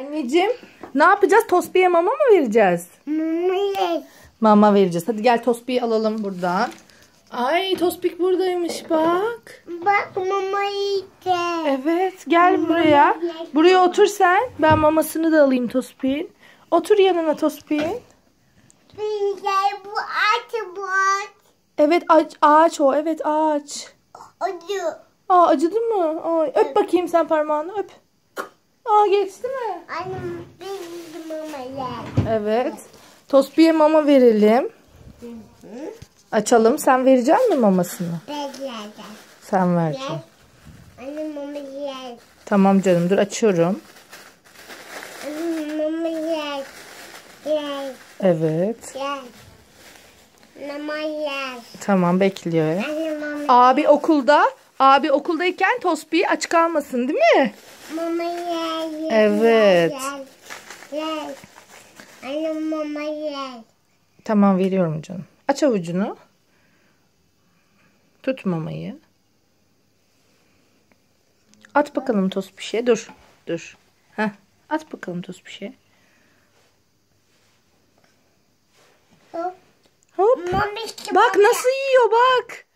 Anneciğim ne yapacağız? Tospiye mama mı vereceğiz? Mama Mama vereceğiz. Hadi gel Tospi'yi alalım buradan. Ay Tospik buradaymış bak. Bak mama yiyeceğim. Evet gel buraya. Buraya otur sen. Ben mamasını da alayım Tospik'in. Otur yanına Tospik'in. Güzel bu acı bu aç. Evet ağaç, ağaç o. Evet ağaç. Acı. Aa acıdı mı? Ay, öp bakayım sen parmağını öp. Aa geçti mi? Annem benim mama yer. Evet. Tospi'ye mama verelim. Açalım. Sen verecek misin mamasını? Beklerden. Sen vereceksin. Annem mama yer. Tamam canım dur açıyorum. Annem mama yer. Yer. Evet. Yer. Mama yer. Tamam bekliyor. Annem mama Abi okulda. Abi okuldayken Tospi'yi aç kalmasın değil mi? Mama yer. yer, Evet. Yer. Yer. Annem mama yer. Tamam veriyorum canım. Aç avucunu. Tut mamayı. At bakalım Tospiş'e. Dur. Dur. Heh. At bakalım Tospiş'e. Hop. Hop. Mama Bak nasıl yiyor bak.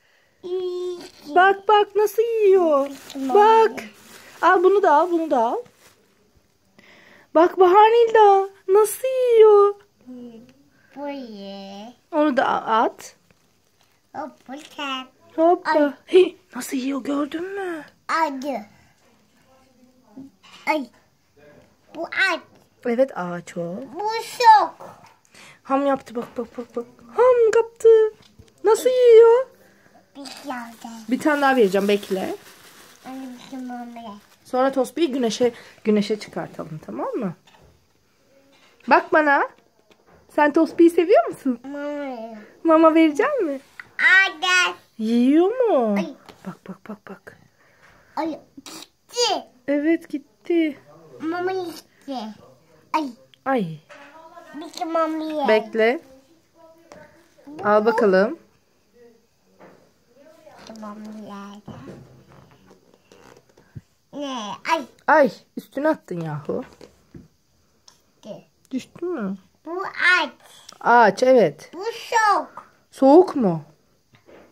Bak bak nasıl yiyor. Bak. Al bunu da al bunu da al. Bak Bahar Nilda nasıl yiyor. Bu ye. Onu da at. Hoppa. Hey, nasıl yiyor gördün mü? Acı. Ay. Bu aç. Evet ağaç o. Bu şok. Ham yaptı bak bak bak bak. Ham kaptı. Nasıl yiyor? Bir tane daha vereceğim bekle. Sonra Tospi'yi güneşe güneşe çıkartalım tamam mı? Bak bana. Sen Tospi'yi seviyor musun? Mama. Mama verecek mi? Ada. Yiyor mu? Ay. Bak bak bak bak. Ay. Gitti. Evet gitti. Mama gitti. Ay. Ay. Bekle. Al bakalım. Yer. Ne? Ay. Ay üstüne attın yahu. Gitti. Düştü mü? Bu aç. Ağaç evet. Bu şok. Soğuk mu?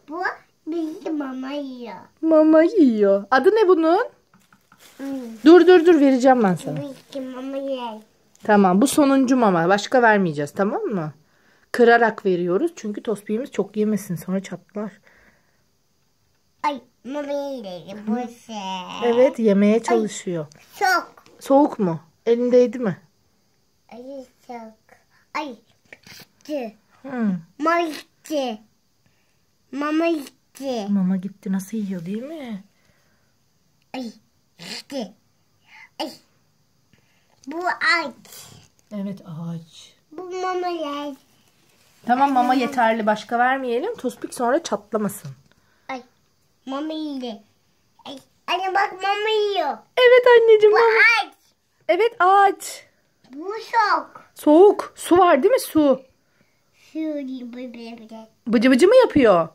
Bu bizim mama yiyor. Mama yiyor. Adı ne bunun? Hmm. Dur dur dur vereceğim ben sana. Bizim mama yer. Tamam bu sonuncu mama. Başka vermeyeceğiz tamam mı? Kırarak veriyoruz çünkü tospiğimiz çok yemesin sonra çatlar. Ay mama yer. Bu şey. Evet yemeye çalışıyor. Şok. Soğuk mu? Elindeydi mi? Ay şok. Ay. Gitti. Hı. Mama gitti. Mama gitti. Mama gitti nasıl yiyor değil mi? Ay. Gitti. Ay. Bu aç. Evet ağaç. Bu mama yer. Tamam mama yeterli başka vermeyelim. Tospik sonra çatlamasın. Mama yiyor. Anne bak mama yiyor. Evet anneciğim Bu mama. aç. Evet ağaç. Bu şok. Soğuk. Su var değil mi su? Böyle. Bıcı bıcı mı yapıyor?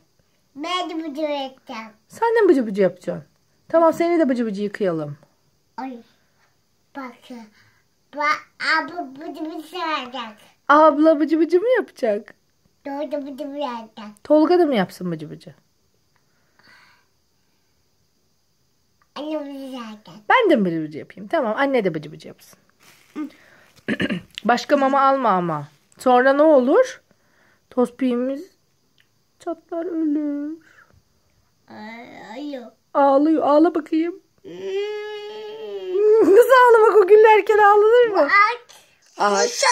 Ben de bu yapacağım. Sen de mi bıcı bıcı yapacaksın? Tamam seni de bıcı bıcı yıkayalım. Ay. Bak. Bak abla da bir saracak. Abla bıcı bıcı mı yapacak? Bu da bir yapacak. Tolga da mı yapsın bıcı bıcı? Anne bu da yapacak. Ben de mi bıcı bıcı yapayım? Tamam anne de bıcı bıcı yapsın. Başka mama alma ama. Sonra ne olur? Tospiğimiz çatlar ölür. Ay. Ağlıyor. Ağla bakayım. Hmm. Nasıl ağlamak o günlerken ağlanır mı? Aç. Ağaç. Şok.